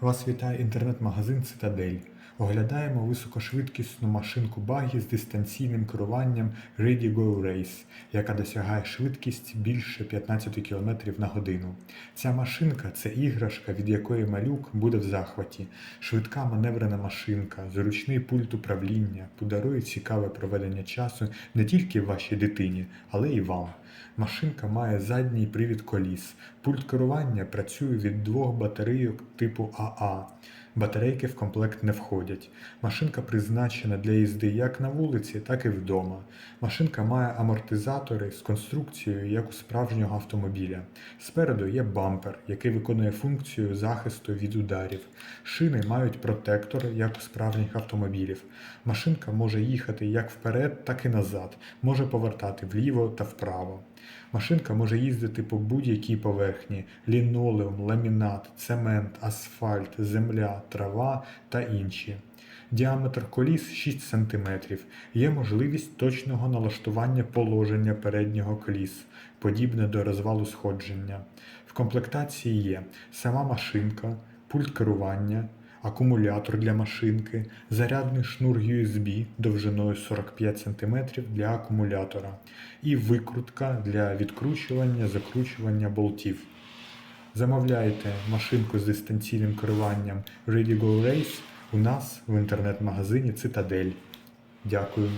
Вас вітає інтернет-магазин Цитадель. Оглядаємо високошвидкісну машинку багі з дистанційним керуванням Ready Go Race, яка досягає швидкість більше 15 км на годину. Ця машинка це іграшка, від якої малюк буде в захваті. Швидка маневрена машинка, зручний пульт управління, подарує цікаве проведення часу не тільки вашій дитині, але й вам. Машинка має задній привід коліс. Пульт керування працює від двох батарейок типу АА. Батарейки в комплект не входять. Машинка призначена для їзди як на вулиці, так і вдома. Машинка має амортизатори з конструкцією як у справжнього автомобіля. Спереду є бампер, який виконує функцію захисту від ударів. Шини мають протектор, як у справжніх автомобілів. Машинка може їхати як вперед, так і назад, може повертати вліво та вправо. Машинка може їздити по будь-якій поверхні: лінолеум, ламінат, цемент, асфальт, земля, трава та інші. Діаметр коліс 6 см. Є можливість точного налаштування положення переднього коліс, подібне до розвалу сходження. В комплектації є сама машинка, пульт керування, акумулятор для машинки, зарядний шнур USB довжиною 45 см для акумулятора і викрутка для відкручування, закручування болтів. Замовляйте машинку з дистанційним керуванням Ready Go Race у нас в інтернет-магазині Цитадель. Дякую.